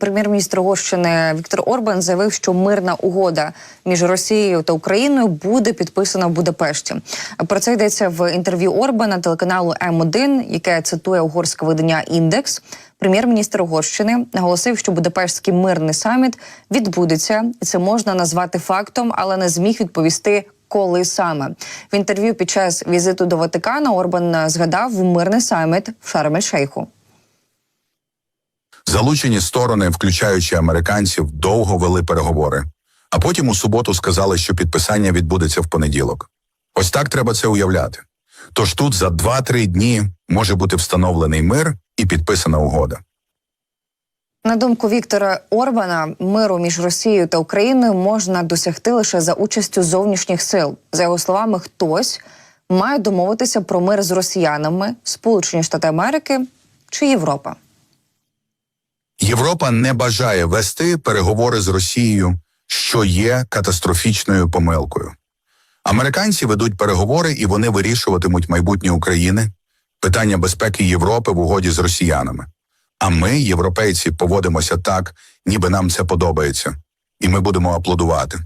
Прем'єр-міністр Угорщини Віктор Орбан заявив, що мирна угода між Росією та Україною буде підписана в Будапешті. Про це йдеться в інтерв'ю Орбана телеканалу М1, яке цитує угорське видання Індекс. Прем'єр-міністр Угорщини наголосив, що Будапештський мирний саміт відбудеться, це можна назвати фактом, але не зміг відповісти. Коли саме в інтерв'ю під час візиту до Ватикану Орбан згадав мирний саміт в Шарм-ель-Шейху. Залучені сторони, включаючи американців, довго вели переговори, а потім у суботу сказали, що підписання відбудеться в понеділок. Ось так треба це уявляти. Тож тут за 2-3 дні може бути встановлений мир і підписана угода. На думку Віктора Орбана, миру між Росією та Україною можна досягти лише за участю зовнішніх сил. За його словами, хтось має домовитися про мир з росіянами, Сполучені Штати Америки чи Європа. Європа не бажає вести переговори з Росією, що є катастрофічною помилкою. Американці ведуть переговори і вони вирішуватимуть майбутнє України, питання безпеки Європи в угоді з росіянами. А ми, європейці, поводимося так, ніби нам це подобається, і ми будемо аплодувати.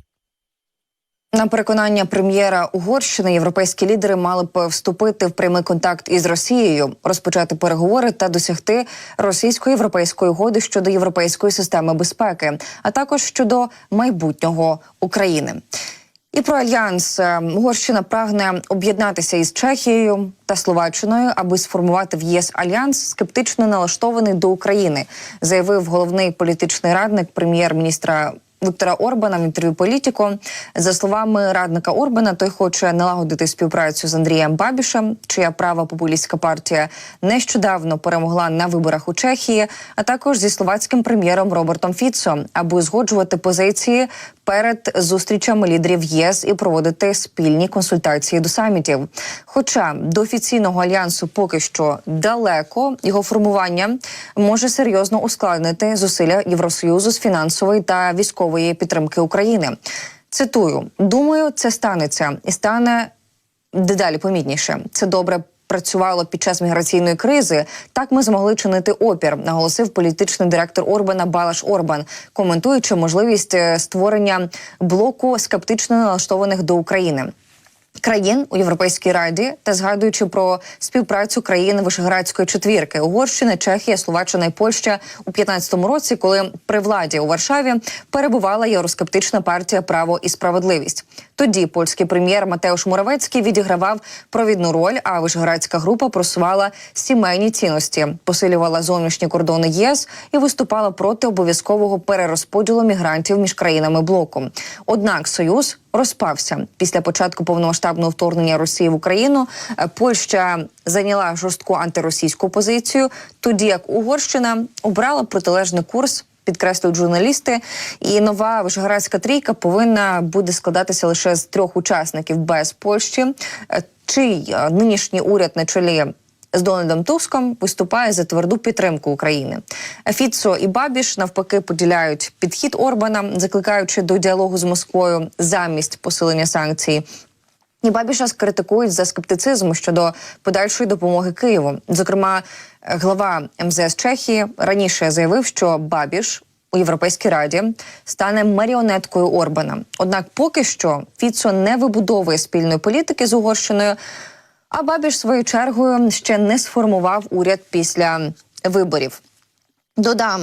На переконання прем'єра Угорщини, європейські лідери мали б вступити в прямий контакт із Росією, розпочати переговори та досягти російсько-європейської угоди щодо європейської системи безпеки, а також щодо майбутнього України. І про альянс Е, Угорщина прагне об'єднатися із Чехією та Словаччиною, аби сформувати в ЄС альянс, скептично налаштований до України, заявив головний політичний радник прем'єр-міністра. Віктора Орбана в інтерв'ю політико за словами радника Орбана, той хоче налагодити співпрацю з Андрієм Бабішем, чия права популістська партія нещодавно перемогла на виборах у Чехії, а також зі словацьким прем'єром Робертом Фіцо, аби узгоджувати позиції перед зустрічами лідерів ЄС і проводити спільні консультації до самітів. Хоча до офіційного альянсу поки що далеко, його формування може серйозно ускладнити зусилля Євросоюзу з фінансової та військової підтримки України. Цитую: думаю, це станеться і стане дедалі помітніше. Це добре. Працювало під час міграційної кризи. Так ми змогли чинити опір, наголосив політичний директор Орбана Балаш Орбан, коментуючи можливість е, створення блоку скептично налаштованих до України. Країн у Європейській раді та згадуючи про співпрацю країн Вишеградської четвірки Угорщини, Чехія, Словаччина і Польща у 15-му році, коли при владі у Варшаві перебувала євроскептична партія Право і справедливість. Тоді польський прем'єр Матеуш Муравецький відігравав провідну роль. А Вишеградська група просувала сімейні цінності, посилювала зовнішні кордони ЄС і виступала проти обов'язкового перерозподілу мігрантів між країнами блоку. Однак союз розпався після початку повномасштабного вторгнення Росії в Україну. е, Польща зайняла жорстку антиросійську позицію, тоді як Угорщина обрала протилежний курс. Підкреслюють журналісти, і нова вишгородська трійка повинна буде складатися лише з трьох учасників без Польщі. Е, Чий е, нинішній уряд на чолі з Дональдом Туском виступає за тверду підтримку України. Фіцо і Бабіш навпаки поділяють підхід Орбана, закликаючи до діалогу з Москвою замість посилення санкцій. І Бабіша критикують за скептицизм щодо подальшої допомоги Києву. Зокрема, глава МЗС Чехії раніше заявив, що Бабіш у Європейській раді стане маріонеткою Орбана. Однак, поки що Фіцо не вибудовує спільної політики з Угорщиною. А Бабіш своєю чергою ще не сформував уряд після виборів. Додам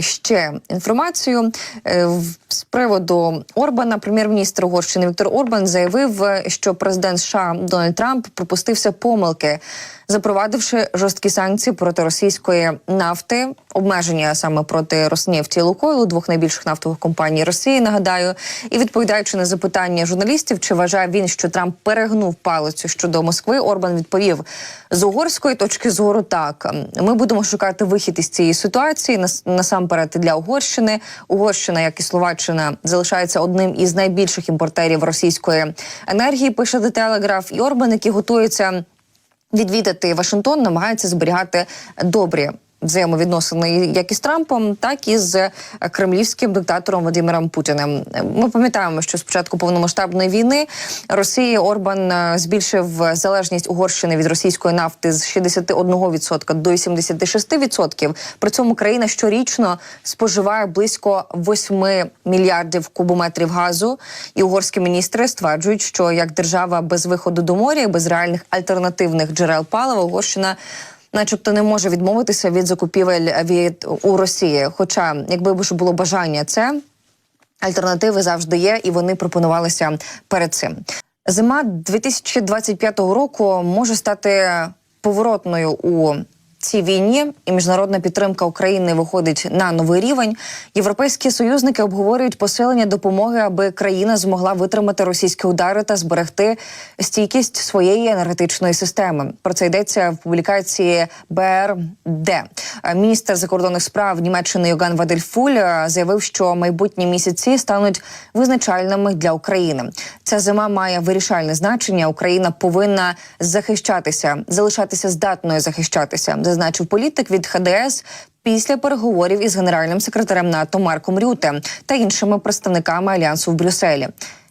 ще інформацію Е, з приводу Орбана. Прем'єр-міністр Угорщини Віктор Орбан заявив, е, що президент США Дональд Трамп припустився помилки, запровадивши жорсткі санкції проти російської нафти, обмеження саме проти Роснефті і Лукойлу, двох найбільших нафтових компаній Росії. Нагадаю, і відповідаючи на запитання журналістів, чи вважає він, що Трамп перегнув палицю щодо Москви, Орбан відповів з угорської точки зору. Так ми будемо шукати вихід із цієї ситуації нас- насамперед для Угорщини. Угорщина, як і Словаччина, залишається одним із найбільших імпортерів російської енергії. Пише The Telegraph. І Орбан, який готується відвідати Вашингтон, намагається зберігати добрі взаємовідносини як із Трампом, так і з е, кремлівським диктатором Владимиром Путіним. Ми пам'ятаємо, що з початку повномасштабної війни Росії Орбан е, збільшив залежність Угорщини від російської нафти з 61% до 76%. При цьому країна щорічно споживає близько 8 мільярдів кубометрів газу. І угорські міністри стверджують, що як держава без виходу до моря, без реальних альтернативних джерел палива, Угорщина. Начебто не може відмовитися від закупівель від у Росії. Хоча, якби ж було бажання, це альтернативи завжди є, і вони пропонувалися перед цим. Зима 2025 року може стати поворотною у цій війні, і міжнародна підтримка України виходить на новий рівень. Європейські союзники обговорюють посилення допомоги, аби країна змогла витримати російські удари та зберегти стійкість своєї енергетичної системи. Про це йдеться в публікації БРД. Міністр закордонних справ Німеччини Йоган Вадельфуль е, заявив, що майбутні місяці стануть визначальними для України. Ця зима має вирішальне значення. Україна повинна захищатися, залишатися здатною захищатися, зазначив політик від ХДС. Після переговорів із генеральним секретарем НАТО Марком Рюте та іншими представниками альянсу в Брюсселі.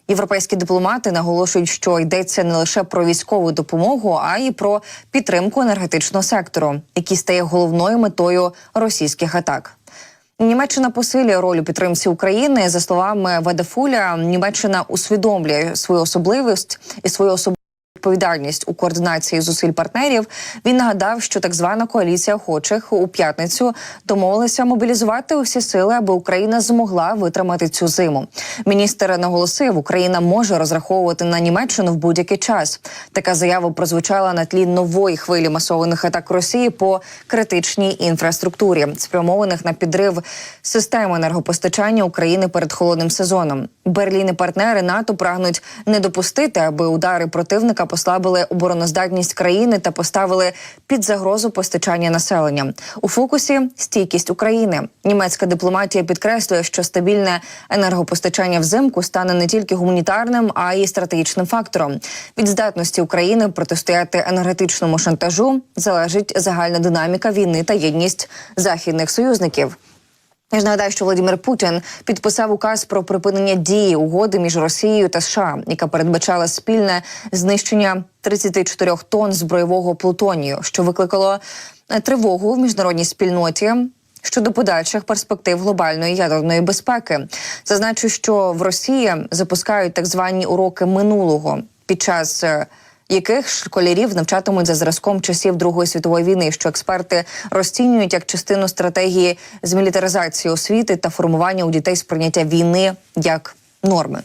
Європейські дипломати наголошують, що йдеться не лише про військову допомогу, а й про підтримку енергетичного сектору, який стає головною метою російських атак. Німеччина посилює роль у підтримці України. За словами Вадафуля, Німеччина усвідомлює свою особливість і свою особливість відповідальність у координації зусиль партнерів. Він нагадав, що так звана коаліція охочих у п'ятницю домовилася мобілізувати усі сили, аби Україна змогла витримати цю зиму. Міністр наголосив, Україна може розраховувати на Німеччину в будь-який час. Така заява прозвучала на тлі нової хвилі масованих атак Росії по критичній інфраструктурі, спрямованих на підрив системи енергопостачання України перед холодним сезоном. Берлін і партнери НАТО прагнуть не допустити, аби удари противника послабили обороноздатність країни та поставили під загрозу постачання населення. У фокусі стійкість України. Німецька дипломатія підкреслює, що стабільне енергопостачання взимку стане не тільки гуманітарним, а й стратегічним фактором. Від здатності України протистояти енергетичному шантажу залежить загальна динаміка війни та єдність західних союзників. Я ж нагадаю, що Володимир Путін підписав указ про припинення дії угоди між Росією та США, яка передбачала спільне знищення 34 тонн збройового плутонію, що викликало е, тривогу в міжнародній спільноті. Щодо подальших перспектив глобальної ядерної безпеки, зазначу, що в Росії запускають так звані уроки минулого під час е, яких школярів навчатимуть за зразком часів Другої світової війни, що експерти розцінюють як частину стратегії з мілітаризації освіти та формування у дітей сприйняття війни як норми.